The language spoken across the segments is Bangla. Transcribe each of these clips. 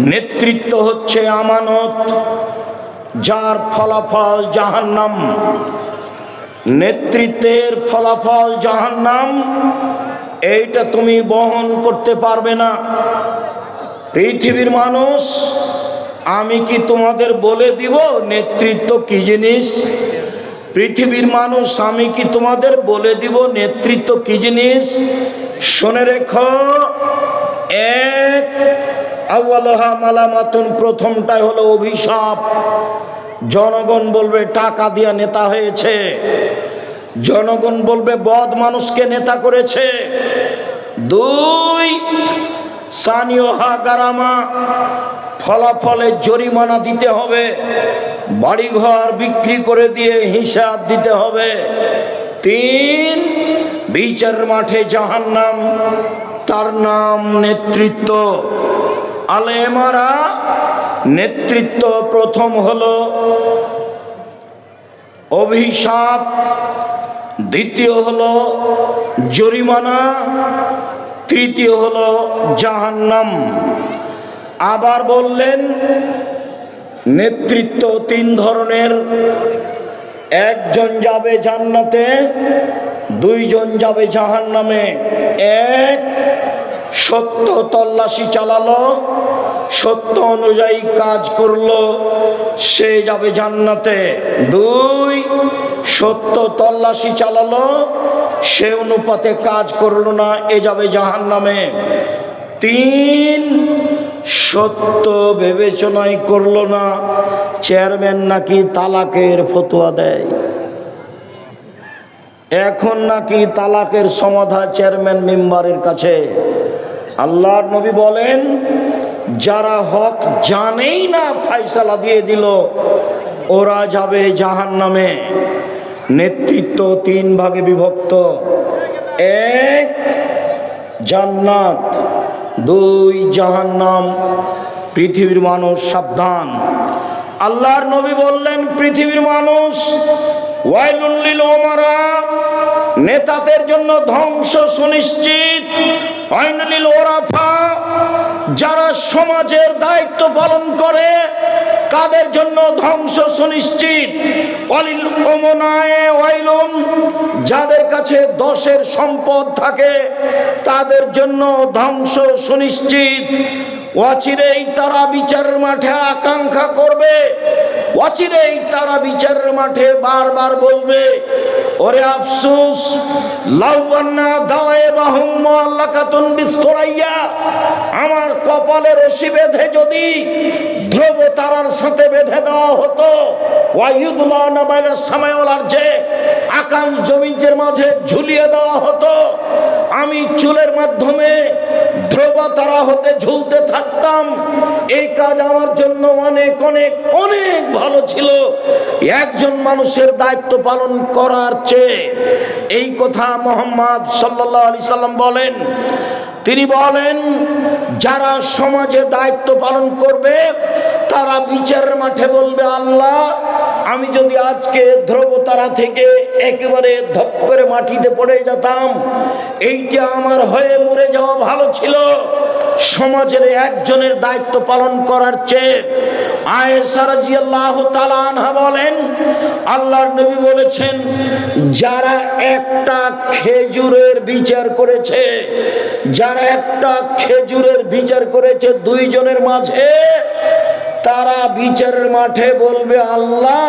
নেতৃত্ব হচ্ছে আমানত, যার ফলাফল জাহান্নাম। নেতৃত্বের ফলাফল জাহান্নাম, এইটা তুমি বহন করতে পারবে না। পৃথিবীর মানুষ, আমি কি তোমাদের বলে দিব নেতৃত্ব কি জিনিস? পৃথিবীর মানুষ, আমি কি তোমাদের বলে দিব নেতৃত্ব কি জিনিস? শুনে রেখো, এক আউ্লাহা মালামাতুন, প্রথমটাই হলো অভিশাপ। জনগণ বলবে, টাকা দিয়া নেতা হয়েছে। জনগণ বলবে, বদ মানুষকে নেতা করেছে। দুই স্থানীয় হা গারামা, ফলাফলে জরিমানা দিতে হবে। বাড়িঘর বিক্রি করে দিয়ে হিসাব দিতে হবে। তিন, বিচার মাঠে জাহান্নাম, তার নাম নেতৃত্ব। আলেমারা নেতৃত্ব প্রথম হলো অভিশাপ, দ্বিতীয় হলো জরিমানা, তৃতীয় হলো জাহান্নাম। আবার বললেন, নেতৃত্ব তিন ধরনের, একজন যাবে জান্নাতে, দুইজন যাবে জাহান্নামে। এক সত্য তল্লাশি চালালো, সত্য অনুযায়ী কাজ করল, সে যাবে জান্নাতে। দুই, সত্য তল্লাশি চালালো, সে অনুপাতে কাজ করল না, এ যাবে জাহান্নামে। তিন, সত্য বিবেচনাই করল না, চেয়ারম্যান নাকি তালাকের ফতোয়া দেয়। এখন নাকি তালাকের সমাধা চেয়ারম্যান মেম্বারের কাছে। আল্লাহর নবী বলেন, যারা হক জানেই না ফাইসালা দিয়ে দিল, ওরা যাবে জাহান নামে নেতৃত্ব তিন ভাগে বিভক্ত। এক, জান্নাত, দুই, জাহান্নাম। পৃথিবীর মানুষ সাবধান। আল্লাহর নবী বললেন, পৃথিবীর মানুষ ওয়াইলুল্লিল ওমারা নেতাদের জন্য ধ্বংস সুনিশ্চিত। আইনুলিল ওরাফা, যারা সমাজের দায়িত্ব পালন করে, তাদের জন্য ধ্বংস সুনিশ্চিত। যাদের কাছে দশের সম্পদ থাকে, তাদের জন্য ধ্বংস সুনিশ্চিত। অচিরেই তারা বিচারের মাঠে আকাঙ্ক্ষা করবে। অচিরেই তারা বিচারের মাঠে বারবার বলবে, ওরে আফসুস, লাউয়ান্না দাওয়ে বাহুম মুআল্লাকাতুন বিস্তরাইয়া, আমার কপালে রশি বেঁধে যদি ধ্রুব তারার সাথে বেঁধে দেওয়া হতো ওয়াইদুল্লাহ বাইনা সময়ওয়ালার যে আকাশ জমিজের মাঝে ঝুলিয়ে দেওয়া হতো। আমি চুলের মাধ্যমে ধ্রুব তারা হতে ঝুলতে থাকতাম। এই কাজ আমার জন্য অনেক অনেক অনেক ভালো ছিল। একজন মানুষের দায়িত্ব পালন করার চেয়ে এই কথা মোহাম্মদ সাল্লাহ আলি সাল্লাম বলেন। তিনি বলেন, যারা সমাজে দায়িত্ব পালন করবে, তারা বিচারের মাঠে বলবে, আল্লাহ আমি যদি আজকে ধ্রুবতারা থেকে একেবারে ধপ করে মাটিতে পড়ে যেতাম, এইটা আমার হয়ে মরে যাওয়া ভালো ছিল। সমাজের একজনের দায়িত্ব পালন করার চেয়ে বলেন, আল্লাহর নবী বলেছেন, যারা একটা খেজুরের বিচার করেছে, যারা একটা খেজুরের বিচার করেছে দুইজনের মাঝে তারা বিচারের মাঠে বলবে, আল্লাহ,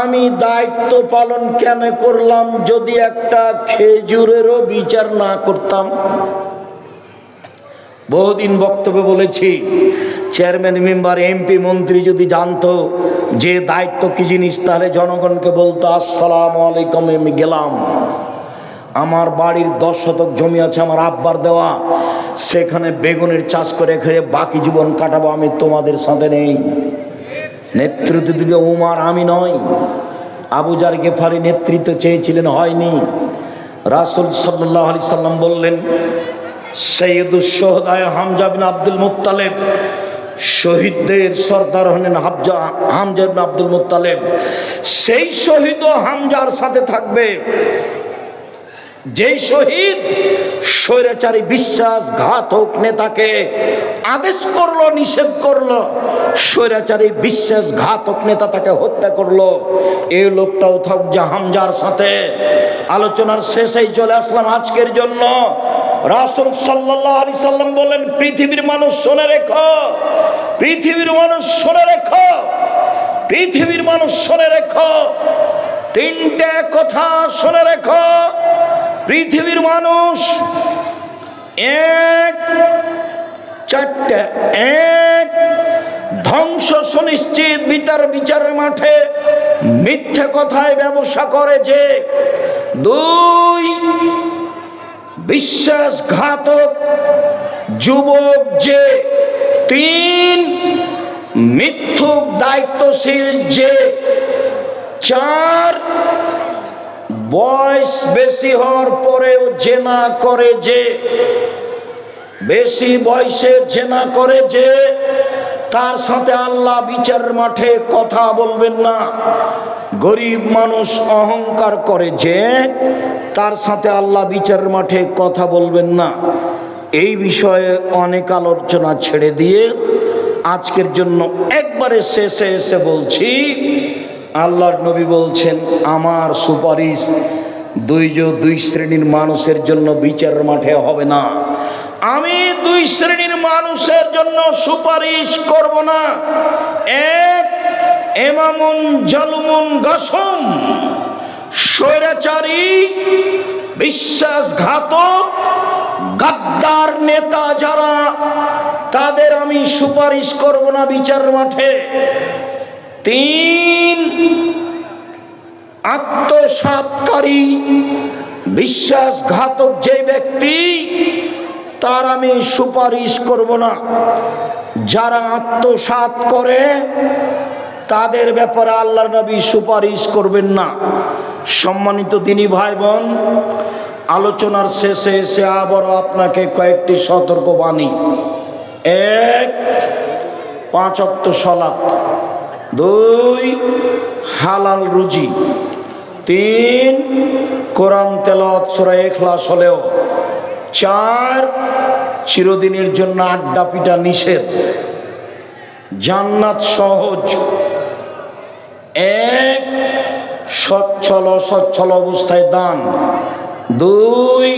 আমি দায়িত্ব পালন কেন করলাম যদি একটা খেজুরেরও বিচার না করতাম? বহুদিন বক্তব্য বলেছি, চেয়ারম্যান, মেম্বার, এমপি, মন্ত্রী যদি জানতো যে দায়িত্ব কি জিনিস, তাহলে জনগণকে বলতো, আসসালাম আলাইকুম, আমি গেলাম। আমার বাড়ির দশ শতক জমি আছে, আমার আব্বার দেওয়া। সেখানে বেগুনের চাষ করে খেয়ে বাকি জীবন কাটাবো আমি তোমাদের সাথে নেই। নেতৃত্ব দিবে উমার, আমি নয় আবু জার গেফারি নেতৃত্ব চেয়েছিলেন, হয়নি। রাসুল সাল্লাহ আলি সাল্লাম বললেন সৈয়দুসোহদায় হামজা আব্দুল মুত্তালেব, শহীদদের সর্দার হলেন হামজা হামজা আব্দুল মুত্তালেব। সেই শহীদও হামজার সাথে থাকবে। যেই শহীদ স্বৈরাচারী বিশ্বাসঘাতক নেতাকে আদেশ করল, নিষেধ করল, স্বৈরাচারী বিশ্বাসঘাতক নেতা তাকে হত্যা করল, এই লোকটাও থাক জাহামজার সাথে আলোচনার শেষেই চলে আসলাম আজকের জন্য। রাসুল সাল্লাহ আলি সাল্লাম বলেন, পৃথিবীর মানুষ শোনে রেখো, পৃথিবীর মানুষ শোনে রেখো, পৃথিবীর মানুষ শোনে রেখো, তিনটে কথা শোনে রেখো। পৃথিবীর মানুষ এক, চারটে, এক, ধ্বংস সুনিশ্চিত বিচার বিচারের মাঠে মিথ্যে কথায় ব্যবসা করে যে, দুই, বিশ্বাসঘাতক যুবক যে, তিন, মিথ্যুক দায়িত্বশীল যে, চার বয়স বেশি হওয়ার পরেও জেনা করে যে, বেশি বয়সে জেনা করে যে, তার সাথে আল্লাহ বিচার মাঠে কথা বলবেন না। গরিব মানুষ অহংকার করে যে, তার সাথে আল্লাহ বিচার মাঠে কথা বলবেন না। এই বিষয়ে অনেক আলোচনা ছেড়ে দিয়ে আজকের জন্য একবারে শেষে এসে বলছি আল্লাহর নবী বলছেন, আমার সুপারিশ দুই দুই শ্রেণির মানুষের জন্য বিচারের মাঠে হবে না। আমি দুই শ্রেণির মানুষের জন্য সুপারিশ করব না। এক, এমামুন জলমুন গসম, স্বৈরাচারী, বিশ্বাসঘাতক, গাদ্দার নেতা যারা, তাদের আমি সুপারিশ করব না বিচার মাঠে। তিন আত্মসাতকারী, বিশ্বাসঘাতক যে ব্যক্তি, তার আমি সুপারিশ করব না। যারা আত্মসাত করে, তাদের ব্যাপারে আল্লাহর নবী সুপারিশ করবেন না। সম্মানিত দিনী ভাই বোন আলোচনার শেষে এসে আবারও আপনাকে কয়েকটি সতর্ক বাণী এক, পাঁচ অক্ত সলাপ দুই, হালাল রুজি। তিন, কোরআন তেলত সুরা এখলাস হলেও। চার, চিরদিনের জন্য আড্ডা পিটা নিষেধ। জান্নাত সহজ। এক, সচ্ছল অসচ্ছল অবস্থায় দান। দুই